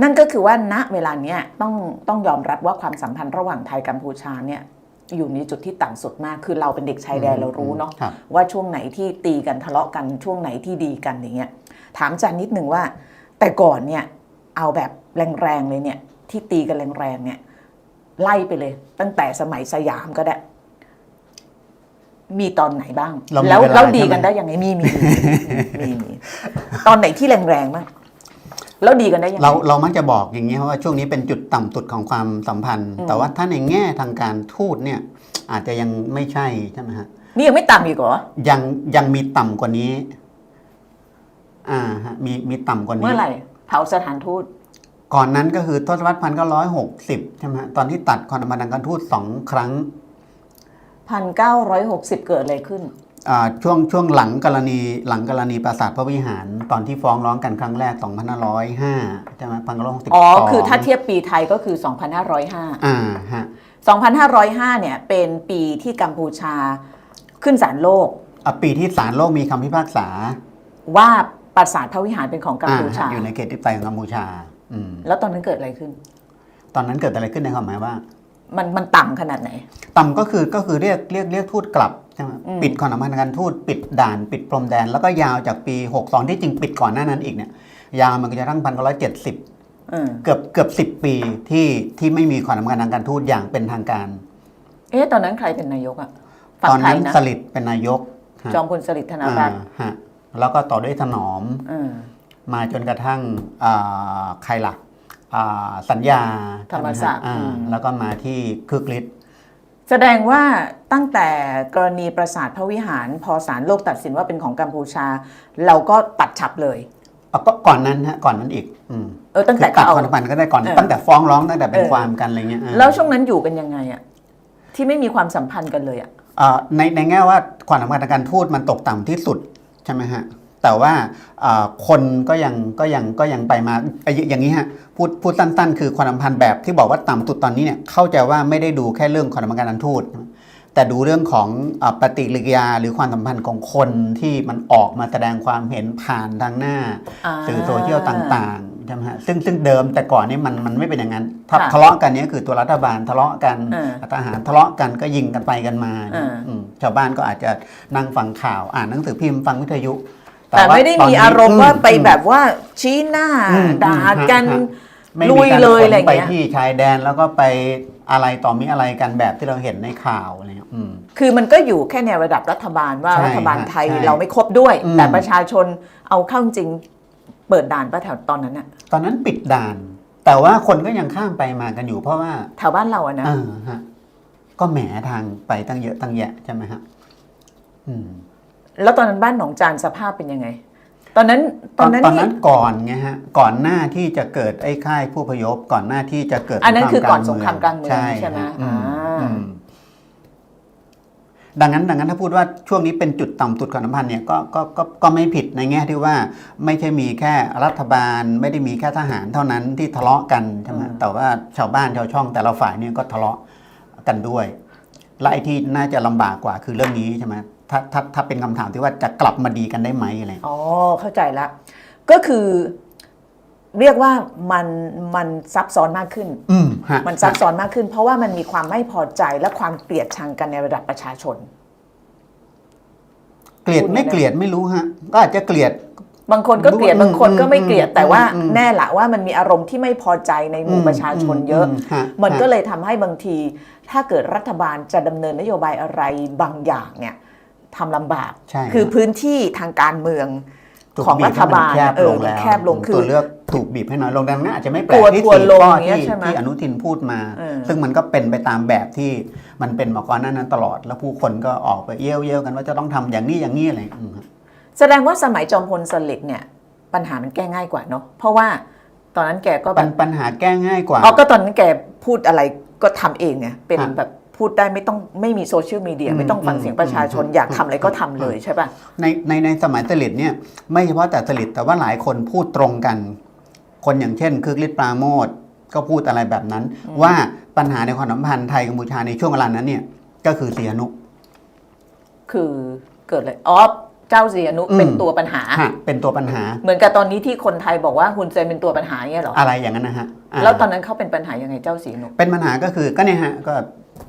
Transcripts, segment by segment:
นั่นก็คือว่าณเวลาเนี้ยต้องต้องยอมรับว่าความสัมพันธ์ระหว่างไทยกัมพูชาเนี่ยอยู่ในจุดที่ต่ำสุดมาก คือเราเป็นเด็กชายแดนเรารู้เนาะครับว่าช่วงไหนที่ตีกันทะเลาะกันช่วงไหนที่ดีกันอย่างเงี้ยถามอาจารย์นิดนึงว่า แต่ก่อนเนี่ยเอาแบบแรงๆเลยเนี่ยที่ตีกันแรงๆเนี่ยไล่ไปเลย ตั้งแต่สมัยสยามก็ได้ มีตอนไหนบ้างเรามีแล้วเวลาแล้วดีใช่ไหมกันได้ยังไงมีมีมีมีมีตอนไหนที่แรงๆบ้าง แล้วดีกันได้ยังไงเราเรามักจะบอกอย่างนี้ครับว่าช่วงนี้เป็นจุดต่ำสุดของความสัมพันธ์อืมแต่ว่าถ้าในแง่ทางการทูตเนี่ยอาจจะยังไม่ใช่ใช่ไหมฮะนี่ยังไม่ต่ำอีกเหรอยังยังมีต่ำกว่านี้ อ่าฮะมีมีต่ำกว่านี้เมื่อไหร่เผาสถานทูตก่อนนั้นก็คือทศวรรษพันเก้าร้อยหกสิบใช่ไหมฮะตอนที่ตัดความสัมพันธ์ทางการทูตสองครั้งพันเก้าร้อยหกสิบเกิดอะไรขึ้นอ่า ช่วงช่วงหลังกรณีหลังกรณีปราสาทพระวิหารตอนที่ฟ้องร้องกันครั้งแรก 2505ใช่ไหมพันเก้าร้อยหกสิบอ๋อ คือถ้าเทียบปีไทยก็คือ 2505อ่าฮะ2505 เนี่ย เป็นปีที่กัมพูชาขึ้นศาลโลกอะปีที่ศาลโลกมีคำพิพากษา ว่าปราสาทพระวิหารเป็นของกัมอ่าพูชาฮะอยู่ในเขตที่ไตยของกัมพูชาอืมแล้วตอนนั้นเกิดอะไรขึ้น ตอนนั้นเกิดอะไรขึ้นในความหมายว่า มันมันต่ำขนาดไหน ต่ำก็คือก็คือเรียกเรียกเรียกทูตกลับใช่ไหมอืม ปิดความสัมพันธ์ทางการทูตปิดด่านปิดพรมแดน แล้วก็ยาวจากปี 62 ที่จริงปิดก่อนหน้านั้นอีกเนี่ยยาวมันก็จะทั้งพันเก้าร้อยเจ็ดสิบเออเกือบเกือบสิบปีที่ที่ไม่มีความสัมพันธ์ทางการทูตอย่างเป็นทางการ เอ๊ะตอนนั้นใครเป็นนายกอะฝั่ตองนไทนั้นยนะสลิดเป็นนายกฮะจอมพลสฤษดิ์ธนรัตน์อ่าฮะแล้วก็ต่อด้วยถนอมเออมาจนกระทั่งอ่าใครล่ะอ่าสัญญาธรรมศักดิ์อ่าอืมแล้วก็มาที่คึกฤทธิ์ แสดงว่าตั้งแต่กรณีปราสาทพระวิหาร พอศาลโลกตัดสินว่าเป็นของกัมพูชา เราก็ตัดฉับเลยอะก็ก่อนนั้นฮะก่อนนั้นอีกอืมเออตั้งแต่คือตัดเขาความสัมพันธ์ก็ได้ก่อนเออตั้งแต่ฟ้องร้องตั้งแต่เป็นเออ ความกันอะไรเงี้ยอ่า แล้วช่วงนั้นอยู่กันยังไงอะที่ไม่มีความสัมพันธ์กันเลยอะ อ่าในในแง่ว่าความสัมพันธ์ทางการทูตมันตกต่ำที่สุดใช่ไหมฮะ แต่ว่าอ่าคนก็ยังก็ยังก็ยังไปมาไอ้อย่างนี้ฮะพูดพูดสั้นๆ คือความสัมพันธ์แบบที่บอกว่าต่ำสุดตอนนี้เนี่ยเข้าใจว่าไม่ได้ดูแค่เรื่องความสัมพันธ์การทูตแต่ดูเรื่องของอาปฏิกิริยาหรือความสัมพันธ์ของคนที่มันออกมาแสดงความเห็นผ่านทางหน้าาสื่อโซเชียลต่างๆใช่ไหมฮะซึ่งซึ่งเดิมแต่ก่อนนี่มันมันไม่เป็นอย่างนั้นถ้าค่ะทะเลาะกันเนี่ยคือตัวรัฐบาลทะเลาะกันเออทหารทะเลาะกันก็ยิงกันไปกันมาเอออืมชาวบ้านก็อาจจะนั่งฟังข่าวอ่านหนังสือพิมพ์ฟังวิทยุ แต่ว่าไม่ได้ตนมีนี้อารมณ์ว่าไปอืมแบบว่าชี้หน้าอืมด่ากันฮะฮะไม่ลุมียการเลยขนอะไรอย่างไปเงี้ยที่ชายแดนแล้วก็ไปอะไรต่อมีอะไรกันแบบที่เราเห็นในข่าวอะไรเงี้ยอืมคือมันก็อยู่แค่ในระดับรัฐบาลว่าใช่รัฐบาลฮะไทยใช่เราไม่ครบด้วยอืมแต่ประชาชนเอาเข้าจริงเปิดด่านปะแถวตอนนั้นอะตอนนั้นปิดด่าน แต่ว่าคนก็ยังข้ามไปมากันอยู่เพราะว่าแถวบ้านเราอะนะเออฮะก็แหมทางไปตั้งเยอะตั้งแยะใช่ไหมฮะอืม แล้วตอนนั้นบ้านหนองจานสภาพเป็นยังไง ตอนนั้นตอนนั้นตอนนี่นั้นก่อนไงฮะก่อนหน้าที่จะเกิดไอ้ค่ายผู้พยพก่อนหน้าที่จะเกิดอันนั้นคือก่อนรสงครามกลางเมืองใช่ไหมฮะอือ่าอืมดังนั้นดังนั้นถ้าพูดว่าช่วงนี้เป็นจุดต่ำสุดของน้ำพันธ์เนี่ยก็ก็ก็ก็ไม่ผิดในแง่ที่ว่าไม่ใช่มีแค่รัฐบาล ไม่ได้มีแค่ทหารเท่านั้นที่ทะเลาะกันใช่ไหมแต่ว่าชาวบ้านชาวช่องแต่ละฝ่ายเนี่ยก็ทะเลาะกันด้วยและไอ้ที่น่าจะลำบากกว่าคือเรื่องนี้ใช่ไหม ถ้าถ้าถ้าเป็นคำถามที่ว่าจะกลับมาดีกันได้ไหมอะไรอ๋อเข้าใจละ ก็คือเรียกว่ามันมันซับซ้อนมากขึ้นอืมฮะมันซับซ้อนมากขึ้น เพราะว่ามันมีความไม่พอใจและความเกลียดชังกันในระดับประชาชน เกลียดไม่เกลียดไม่รู้ฮะ ก็อาจจะเกลียด บางคนก็เกลียดอืมบางคนก็ไม่เกลียดอืมแต่ว่าอืมแน่ละว่ามันมีอารมณ์ที่ไม่พอใจในหมู่ประชาชนเยอะมฮะมันก็ฮะเลยทำให้บางที ถ้าเกิดรัฐบาลจะดำเนินนโยบายอะไรบางอย่างเนี่ย ทำลำบากใช่คือฮะพื้นที่ทางการเมืองถูกของบีรัฐบาลให้มันแคบเอลองแล้วแคบลงคือตัวเลือกถูกบีบให้น้อยลงดังนั้นอาจจะไม่แปลกลักวที่ทัวร์สี่ลงข้ออย่างเงี้ยที่ใช่ไหมที่อนุทินพูดมาเออซึ่งมันก็เป็นไปตามแบบที่มันเป็นมาก่อนหน้านั้นตลอด แล้วผู้คนก็ออกไปเยี่ยวเยี่ยวกันว่าจะต้องทำอย่างนี้อย่างนี้อะไรอืมฮะแสดงว่าสมัยจอมพลสฤษดิ์เนี่ยปัญหามันแก้ง่ายกว่าเนาะเพราะว่าตอนนั้นแกก็แบปัญบปัญหาแก้ง่ายกว่าอ๋อก็ตอนนั้นแกพูดอะไรก็ทำเองไงเป็นฮะแบบ พูดได้ไม่ต้องไม่มีโซเชียลมีเดียอืมไม่ต้องฟังเสียงประชาชนอืมอยากทำอะไรก็ทำเลยใช่ป่ะในในในสมัยสลิดเนี่ยไม่เฉพาะแต่สลิดแต่ว่าหลายคนพูดตรงกัน คนอย่างเช่น คือฤทธิ์ปราโมทก็พูดอะไรแบบนั้น ว่าปัญหาในความสัมพันธ์ไทยกัมพูชาในช่วงเวลานั้นเนี่ยก็คือเสียนุคือเกิดอะไรอ๋อเจ้าเสียนุอืมเป็นตัวปัญหาฮะเป็นตัวปัญหา เหมือนกับตอนนี้ที่คนไทยบอกว่าฮุนเซนเป็นตัวปัญหาเนี่ยเหรออะไรอย่างนั้นนะฮะาแล้วตอนนั้นเขาเป็นปัญหายังไงเจ้าเสียนุเป็นปัญหาก็คือก็เนี่ยฮะก็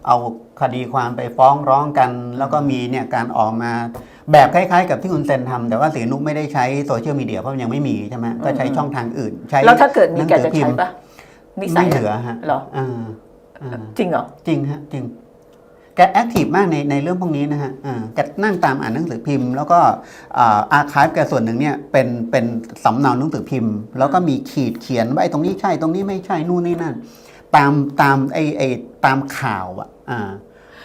เอาคดีความไปฟ้องร้องกัน แล้วก็มีเนี่ยการออกมาแบบคล้ายๆ กับที่คุณเซนทำแต่ว่าสีนุกไม่ได้ใช้โซเชียลมีเดียเพราะมันยังไม่มีใช่ไหมก็ใช้ช่องทางอื่น ใช้แล้วถ้าเกิดมีแกหนัจะงสือพิใช้มพ์ปะนิสัไม่ยเหลือฮะเหรออ่าอ่าจริงเหรอจริงฮะจริงแกแอคทีฟมากในในเรื่องพวกนี้นะฮะอ่าแกนั่งตามอ่านหนังสือพิมพ์ แล้วก็อาร์คายแกส่วนหนึ่งเนี่ยเป็นเป็นสำเนาหนังสือพิมพ์ แล้วก็มีขีดเขียนว่าไอ้ตรงนี้ใช่ตรงนี้ไม่ใช่นู่นนี่นั่น ตามตามไอ้ไอ้ตามข่าวอะอ่า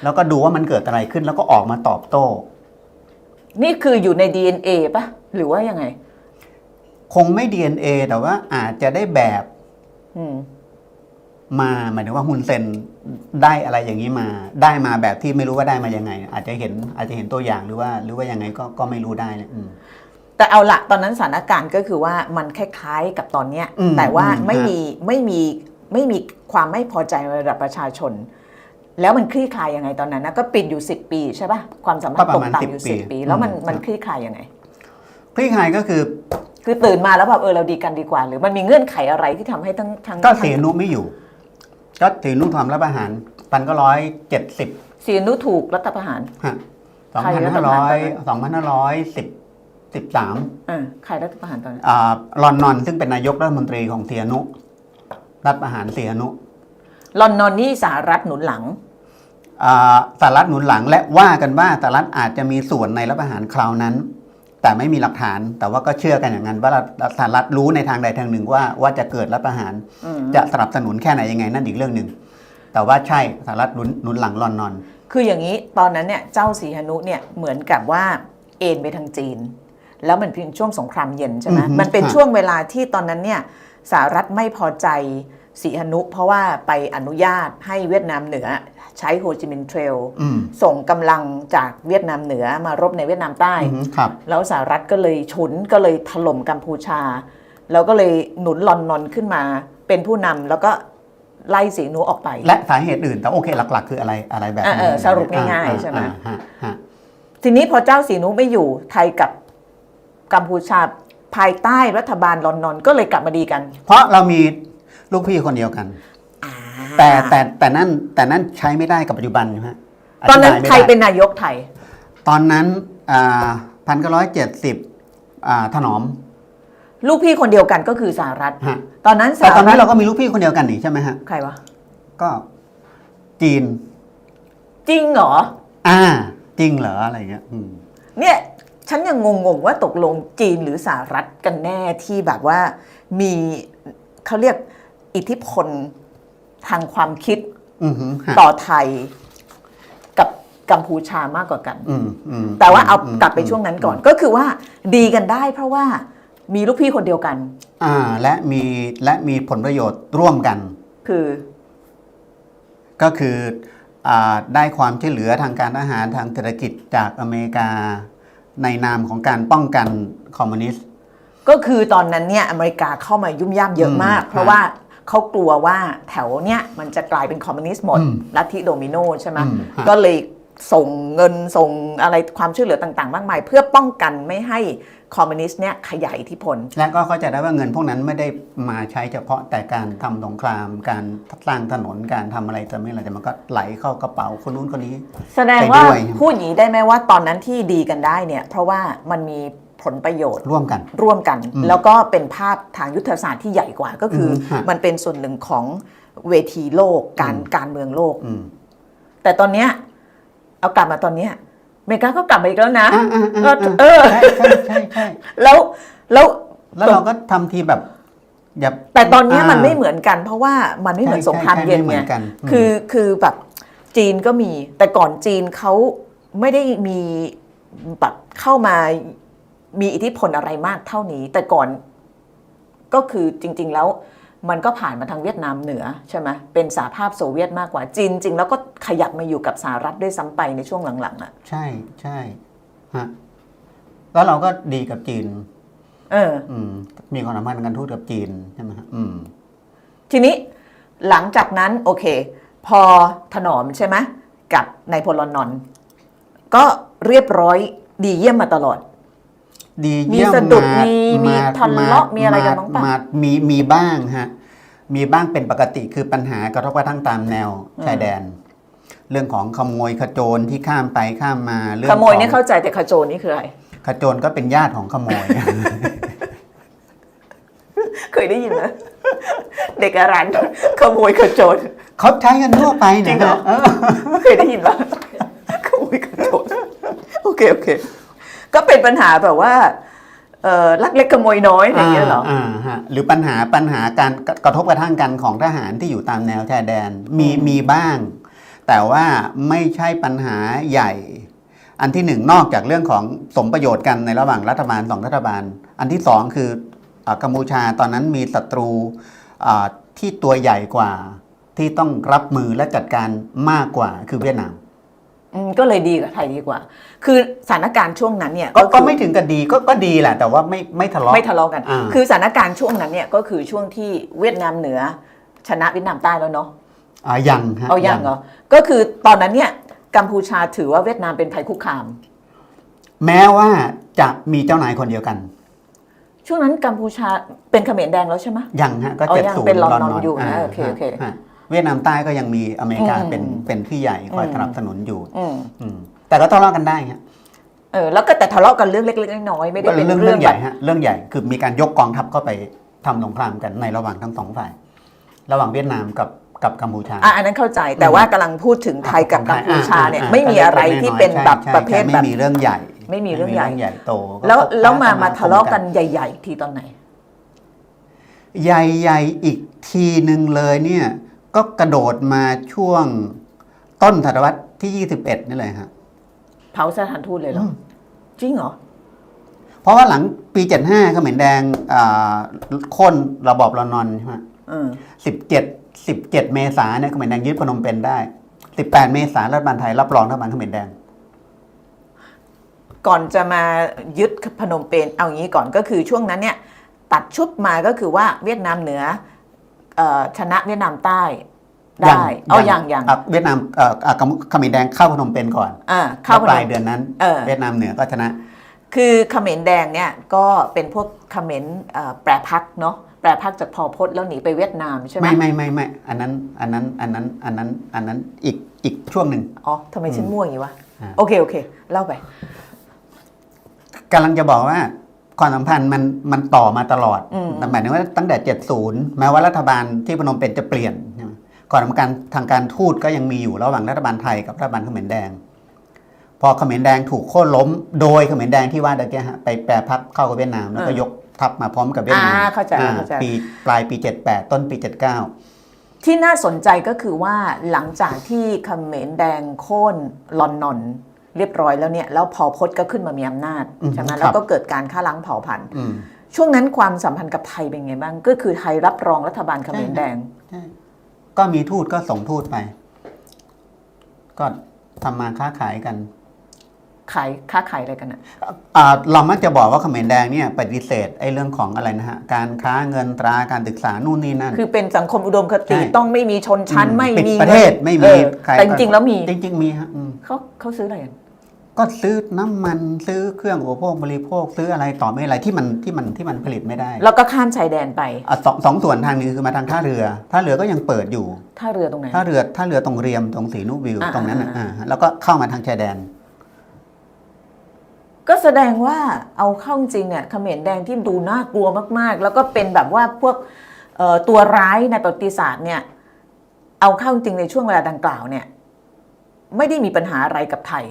แล้วก็ดูว่ามันเกิดอะไรขึ้นแล้วก็ออกมาตอบโต้ นี่คืออยู่ใน DNA ปะหรือว่ายังไง คงไม่ DNA แต่ว่าอาจจะได้แบบอืม มาหมายถึงว่าฮุนเซนได้อะไรอย่างนี้มา ได้มาแบบที่ไม่รู้ว่าได้มายังไง อาจจะเห็นอาจจะเห็นตัวอย่างหรือว่า หรือว่ายังไงก็ก็ไม่รู้ได้นะอืม แต่เอาละตอนนั้นสถานการณ์ก็คือว่ามันคล้ายๆกับตอนเนี้ย อืมแต่ว่าอืมไม่ฮะ มีไม่มี ไม่มีความไม่พอใจในระดับประชาชน แล้วมันคลี่คลายยังไงตอนนั้นนะก็ปิดอยู่ 10 ปีใช่ปะความสัมพันธ์ตกต่ำอยู่10ปี แล้วมันมันคลี่คลายยังไง คลี่คลายก็คือคือตื่นมาแล้วแบบเออเราดีกันดีกว่า หรือมันมีเงื่อนไขอะไรที่ทำให้ทั้งทั้งก็เสียนุไม่อยู่ ก็เสียนุทำรับอาหารปันก็ร้อยเจ็ดสิบเสียนุถูกรัฐประหารฮะสองใครพันรัฐห้าประร้หารอยตอนนั้นสองพันห้าร้อยสิบสิบสามอ่าใครรัฐประหารตอนนั้นอ่าลอนนอนซึ่งเป็นนายกรัฐมนตรีของเสียนุ รัฐประหารเสียนุลอนนอนนี่สหรัฐหนุนหลังอ่าสหรัฐหนุนหลังและว่ากันว่าสหรัฐอาจจะมีส่วนในรัฐประหารคราวนั้น แต่ไม่มีหลักฐาน แต่ว่าก็เชื่อกันอย่างนั้นว่าสหรัฐรู้ในทางใดทางหนึ่งว่าว่าจะเกิดรัฐประหารอืมจะสนับสนุนแค่ไหนยังไงนั่นอีกเรื่องหนึ่งแต่ว่าใช่สหรัฐหนุนหนุนหลังลอนนอน คืออย่างนี้ตอนนั้นเนี่ยเจ้าสีหนุเนี่ยเหมือนกับว่าเอ็นไปทางจีน แล้วมันเป็นช่วงสงครามเย็นใช่ไหมอือฮึมันเป็นครับช่วงเวลาที่ตอนนั้นเนี่ยสหรัฐไม่พอใจสีหนุเพราะว่าไปอนุญาตให้เวียดนามเหนือใช้โฮจิมินห์เทรลอืมส่งกำลังจากเวียดนามเหนือมารบในเวียดนามใต้อืมครับแล้วสหรัฐก็เลยฉุนก็เลยถล่มกัมพูชา แล้วก็เลยหนุนลอนนอนขึ้นมาเป็นผู้นำแล้วก็ไล่สีหนุออกไป และสาเหตุอื่นแต่โอเคหลัก ๆ คืออะไรอะไรแบบเออนี้เออสรุปง่ายๆอ่ใช่ไหมอ่าฮะฮะทีนี้พอเจ้าสีนุไม่อยู่ไทยกับ กัมพูชาภายใต้รัฐบาลลอนนอนก็เลยกลับมาดีกัน เพราะเรามีลูกพี่คนเดียวกัน แต่แต่แต่นั่นแต่นั่นใช้ไม่ได้กับปัจจุบันใช่ไหมตอนนั้นธิบายไม่ใครได้เป็นนายกไทย ตอนนั้นพันเก้าร้อยเจ็ดสิบถนอม ลูกพี่คนเดียวกันก็คือสหรัฐฮะตอนนั้นสแต่หตอนรันั้ฐนเราก็มีลูกพี่คนเดียวกันนี่ใช่ไหมฮะ ใครวะ ก็จีน จริงเหรอ อ่า จริงเหรออะไรเงี้ยอืมเนี่ย ฉันยังงงๆว่าตกลงจีนหรือสหรัฐกันแน่ที่แบบว่ามีเขาเรียกอิทธิพลทางความคิดอือหือฮะต่อไทยกับกัมพูชามากกว่ากันอืมอืมแต่ว่าเอามกลับไปช่วงนั้นก่อนก็คือว่าดีกันได้เพราะว่ามีลูกพี่คนเดียวกัน อ่า และมีและมีผลประโยชน์ร่วมกัน คือ ก็คืออาได้ความช่วยเหลือทางการทหารทางเศรษฐกิจจากอเมริกา ในนามของการป้องกันคอมมิวนิสต์ ก็คือตอนนั้นเนี่ยอเมริกาเข้ามายุ่มย่ามเยอะมากอืมเพราะว่าเขากลัวว่าแถวเนี้ยมันจะกลายเป็นคอมมิวนิสต์หมดอืมลัทธิโดมิโนใช่ไหมอืมฮะก็เลยส่งเงินส่งอะไรความช่วยเหลือต่าง ๆ มากมาย เพื่อป้องกันไม่ให้ คอมมิวนิสต์เนี่ยขยายอิทธิพล และก็เข้าใจได้ว่าเงินพวกนั้นไม่ได้มาใช้เฉพาะแต่การทำสงคราม การสร้างถนนการทำอะไรแต่ไม่อะไรแต่มันก็ไหลเข้ากระเป๋าคนนู้นคนนี้ แสดงว่าไปด้วยพูดอย่างนี้ได้ไหมว่าตอนนั้นที่ดีกันได้เนี่ยเพราะว่ามันมีผลประโยชน์ร่วมกันร่วมกันอืมแล้วก็เป็นภาพทางยุทธศาสตร์ที่ใหญ่กว่าก็คืออมฮะมันเป็นส่วนหนึ่งของเวทีโลกการอืมการเมืองโลกอืมแต่ตอนเนี้ยเอากลับมาตอนเนี้ยอ เมริกาก็กลับมาอีกแล้วนะอ่าอ่าอ่าก็อ่าเออใช่ใช่ใช่ใช่แล้วแล้วแล้วเราก็ทำทีแบบอย่าแต่ตอนเนี้ยามันไม่เหมือนกัน เพราะว่ามันไม่เหมือนใช่สงครามใช่เย็นไม่เหมืไงอนกันอืมคือคือแบบจีนก็มี แต่ก่อนจีนเขาไม่ได้มีแบบเข้ามามีอิทธิพลอะไรมากเท่านี้ แต่ก่อนก็คือจริง ๆ แล้ว มันก็ผ่านมาทางเวียดนามเหนือใช่ไหมเป็นสหภาพโซเวียตมากกว่าจีนจริง แล้วก็ขยับมาอยู่กับสหรัฐด้วยซ้ำไปในช่วงหลังๆอะใช่ใช่ฮะแล้วเราก็ดีกับจีน เออ อืม มีความสัมพันธ์กันทูตกับจีนใช่ไหมฮะอืม ทีนี้หลังจากนั้นโอเค พอถนอมใช่ไหมกับนายพลลอนนอนก็เรียบร้อยดีเยี่ยมมาตลอด ดีมีเยี่ยมสะดุดามีมีทะเลาะมีอะไรกันบ้างปะมามีมีบ้างฮะมีบ้างเป็นปกติคือปัญหากระทบกระทั่งตามแนวชายแดน เรื่องของขโมยขโจรที่ข้ามไปข้ามมาเรื่องขโมยเนี่ยของเข้าใจแต่ขโจรนี่คืออะไรขโจรก็เป็นญาติของขโมย เคยได้ยินไหมเด็กอารันขโมยขโจรเขาใช้กันทั่วไปจรินะงเหรอฮะเออเคยได้ยินปะขโมยขโจรโอเคโอเค ก็เป็นปัญหาแบบว่าเออลักเล็กขโมยน้อยอะไรอย่างเงี้ยเหรออ่าฮะหรือปัญหาปัญหาการกระกระทบกระทั่งกันของทหารที่อยู่ตามแนวชายแดนมีอืมมีบ้าง แต่ว่าไม่ใช่ปัญหาใหญ่ อันที่หนึ่งนอกจากเรื่องของสมประโยชน์กันในระหว่างรัฐบาลสองรัฐบาล อันที่สองคืออ่ากัมพูชาตอนนั้นมีศัตรูอ่าที่ตัวใหญ่กว่าที่ต้องรับมือและจัดการมากกว่าคือเวียดนาม อืมก็เลยดีกับไทยดีกว่า คือสถานการณ์ช่วงนั้นเนี่ยก็คือก็ไม่ถึงกับดีก็ก็ดีแหละ แต่ว่าไม่ไม่ทะเลาะ ไม่ทะเลาะกัน อ่า คือสถานการณ์ช่วงนั้นเนี่ยก็คือช่วงที่เวียดนามเหนือ ชนะเวียดนามใต้แล้วเนาะ อ่ายังฮะเอาอย่างเหรอ ก็คือตอนนั้นเนี่ยกัมพูชาถือว่าเวียดนามเป็นภัยคุกคาม แม้ว่าจะมีเจ้านายคนเดียวกัน ช่วงนั้นกัมพูชาเป็นเขมรแดงแล้วใช่ไหม ยังฮะก็อ๋อเจ็ดยังศูนย์เป็นลอนดอนอยู่นะาโอเคโอเค ฮะ เวียดนามใต้ก็ยังมีอเมริกาอืมเป็นเป็นพี่ใหญ่คอยอืมสนับสนุนอยู่อืมอืมแต่ก็ทะเลาะกันได้ฮะเออแล้วก็แต่ทะเลาะกันเรื่องเล็กๆน้อยๆไม่ได้ก็เป็นเรื่องเรื่เรื่อองงแบใหญ่บฮะเรื่องใหญ่คือมีการยกกองทัพเข้าไปทำสงครามกันในระหว่างทั้งสองฝ่าย ระหว่างเวียดนามกับกับกัมพูชาอะอันนั้นเข้าใจแต่ว่ากำลังพูดถึงไทยกับกัมพูชาเนี่ยอ่ไม่มีอะไรที่เป็นแบบใช่ประเภทใช่แบบไม่มีเรื่องใหญ่ ไม่มีเรื่องใหญ่ไม่มีเรื่องใหญ่โตก็แล้วก็แล้วมาสมาคทะเลาะกันใหญ่ ๆ ทีตอนไหน ใหญ่ๆอีกทีหนึ่งเลยเนี่ย ก็กระโดดมาช่วงต้นศตวรรษที่ 21 นี่เลยฮะเผาสถานทูตเลยเหรออืมจริงเหรอ เพราะว่าหลังปี 75เขมรแดงอ่าโค่นระบอบรอนอนใช่ไหมเออ17 17เมษายนเนี่ยเขมรแดงยึดพนมเปญได้18เมษายนรัฐบาลไทยรับรองรัฐบาลเขมรแดง ก่อนจะมายึดพนมเปญเอาอย่างนี้ก่อนก็คือช่วงนั้นเนี่ย ตัดชุดมาก็คือว่าเวียดนามเหนือเออ ชนะเวียดนามใต้ได้เอาอย่างอย่างอะเวียดนามเอ่ออะเขมรแดงเข้าพนมเปญก่อนอ่าเข้าแล้วพปนลายมเดือนนั้นเออเวียดนามเหนือก็ชนะ คือเขมรแดงเนี่ยก็เป็นพวกเขมรเอ่อแปรพักเนาะแปรพักจากพอพจน์แล้วหนีไปเวียดนามใช่ไหมไม่ไม่ไม่ไม่อันนั้นอันนั้นอันนั้นอันนั้นอันนั้นอีกอีกช่วงหนึ่งอ๋อทำไมฉันมั่วอย่างนี้วะอ่าโอเคโอเค เล่าไปกำลังจะบอกว่า ความสัมพันธ์มันมันต่อมาตลอดอืมแต่หมายถึงว่าตั้งแต่ 70 แม้ว่ารัฐบาลที่พนมเปญจะเปลี่ยนใช่ไหมก่อนทำการทางการทูตก็ยังมีอยู่ระหว่างรัฐบาลไทยกับรัฐบาลเขมรแดง พอเขมรแดงถูกโค่นล้ม โดยเขมรแดงที่ว่าตะเกียฮะไปแปรพักเข้ากับเวียดนาม แล้วก็ยกทัพมาพร้อมกับเวียดนามอ่าเข้าใจอ่เข้าใจปีปลายปี 78 ต้นปี 79 ที่น่าสนใจก็คือว่าหลังจากที่เขมรแดงโค่นลอนนอน เรียบร้อยแล้วเนี่ยแล้วพอพจน์ก็ขึ้นมามีอำนาจอืมใช่ไหมครับแล้วก็เกิดการฆ่าล้างเผ่าพันธุ์อืมช่วงนั้นความสัมพันธ์กับไทยเป็นไงบ้าง ก็คือไทยรับรองรัฐบาลเขมรแดงใช่ก็มีทูตก็ส่งทูตไป ก็ทำมาค้าขายกัน ขายค้าขายอะไรกันอะอ่าเรามักจะบอกว่าเขมรแดงเนี่ยปฏิเสธไอ้เรื่องของอะไรนะฮะการค้าเงินตราการศึกษานู่นนี่นั่น คือเป็นสังคมอุดมคติใช่ ต้องไม่มีชนชั้นอืไม่ปิดมีประเทศงินไม่เอมีอใครแต่จริงๆแล้วมีจริง ๆ มีฮะอืมเขาเขาซื้ออะไรกันก็ซื้อน้ำมันซื้อเครื่องอุปโภคบริโภคซื้ออะไรต่อไม่อะไรที่มันที่มันที่มันผลิตไม่ได้แล้วก็ข้ามชายแดนไปอะสองสองส่วนทางหนึงคือมาทางท่าเรือท่าเรือก็ยังเปิดอยู่ ท่าเรือตรงไหน ท่าเรือท่าเรือตรงเรียมตรงสีนุวิวอ่าตรงนั้นน่ะอ่าอ่าแล้วก็เข้ามาทางชายแดน ก็แสดงว่าเอาเข้าจริงเนี่ยเขมรแดงที่ดูน่ากลัวมากๆ แล้วก็เป็นแบบว่าพวกเอ่อตัวร้ายในประวัติศาสตร์เนี่ยเอาเข้าจริงในช่วงเวลาดังกล่าวเนี่ยไม่ได้มีปัญหาอะไรกับไทย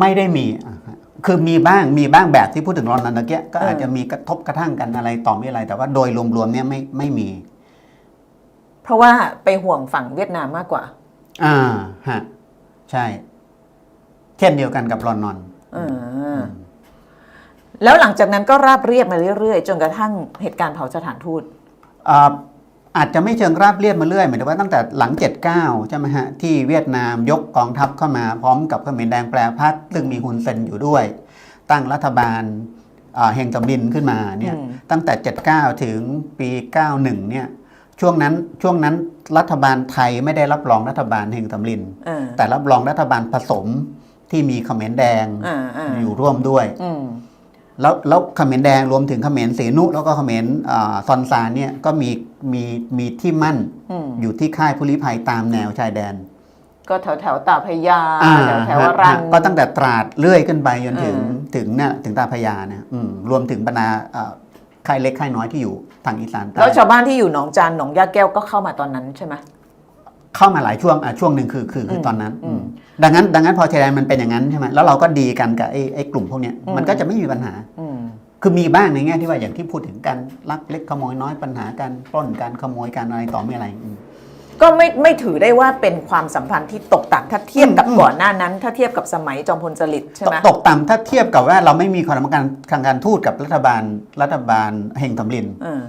ไม่ได้มีอ่าฮะคือมีบ้างมีบ้างแบบที่พูดถึงรอนนันตะเกียก็เออออาจจะมีกระทบกระทั่งกันอะไรต่อไม่อะไร แต่ว่าโดยรวมๆเนี่ยไม่ไม่มี เพราะว่าไปห่วงฝั่งเวียดนามมากกว่า อ่าฮะใช่ เช่นเดียวกันกับรอนนอนเออ แล้วหลังจากนั้นก็ราบเรียบมาเรื่อยๆ จนกระทั่งเหตุการณ์เผาสถานทูตอ่าอาจจะไม่เชิงราบเรียบมาเรื่อยหมายถึงว่าตั้งแต่หลัง 79 ใช่ไหมฮะ ที่เวียดนามยกกองทัพเข้ามาพร้อมกับเขมรแดงแปรพักซึ่งมีฮุนเซนอยู่ด้วย ตั้งรัฐบาลอ่าเฮงตำลินขึ้นมาเนี่ยอืมตั้งแต่ 79 ถึงปี 91 เนี่ยช่วงนั้นช่วงนั้นรัฐบาลไทยไม่ได้รับรองรัฐบาลเฮงตำลินเออแต่รับรองรัฐบาลผสม ที่มีเขมรแดงอ่าอ่าอยู่ร่วมด้วยอืมแล้วแล้วเขมรแดงรวมถึงเขมรเสนุแล้วก็เขมรอ่าซอนซานเนี่ยก็มีมีมีที่มั่นอืมอยู่ที่ค่ายผู้ลี้ภัยตามแนวชายแดน ก็แถวแถวๆตาพระยาอ่าแถวแถวฮะรันฮะก็ตั้งแต่ตราดเลื่อยขึ้นไปจนถึงเออถึงเนี่ยถึงตาพระยาเนี่ยอืมรวมถึงบรรดาเอ่อค่ายเล็กค่ายน้อยที่อยู่ทางอีสานใต้แล้วชาวบ้านที่อยู่หนองจานหนองยาแก้วก็เข้ามาตอนนั้นใช่ไหม เข้ามาหลายช่วงอะช่วงหนึ่งคือคือคืออมตอนนั้นอืมอืมดังนั้น ดังนั้นพอชายแดนมันเป็นอย่างนั้นใช่ไหมแล้วเราก็ดีกันกับไอ้ไอ้กลุ่มพวกเนี้ยอืมมันก็จะไม่มีปัญหาอืมคือมีบ้างในแง่ที่ว่าอย่างที่พูดถึงการลักเล็กขโมยน้อยปัญหาการปล้นการขโมยการอะไรต่อไม่อะไรอืมก็ไม่ไม่ถือได้ว่าเป็นความสัมพันธ์ที่ตกต่ำถ้าเทียบกับอืมก่อนหน้านั้น ถ้าเทียบกับสมัยจอมพลสฤษดิ์ใช่ไหมตกต่ำถ้าเทียบกับว่าเราไม่มีความสัมพันธ์ทางการทูตกับรัฐบาลรัฐบาลเฮงสำลินเออ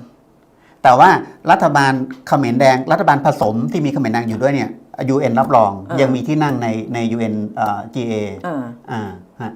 แต่ว่ารัฐบาลเขมรแดง รัฐบาลผสมที่มีเขมรแดงอยู่ด้วยเนี่ย UN รับรองเออยังมีที่นั่งในใน UN เอ่อ GA เอออ่าฮะ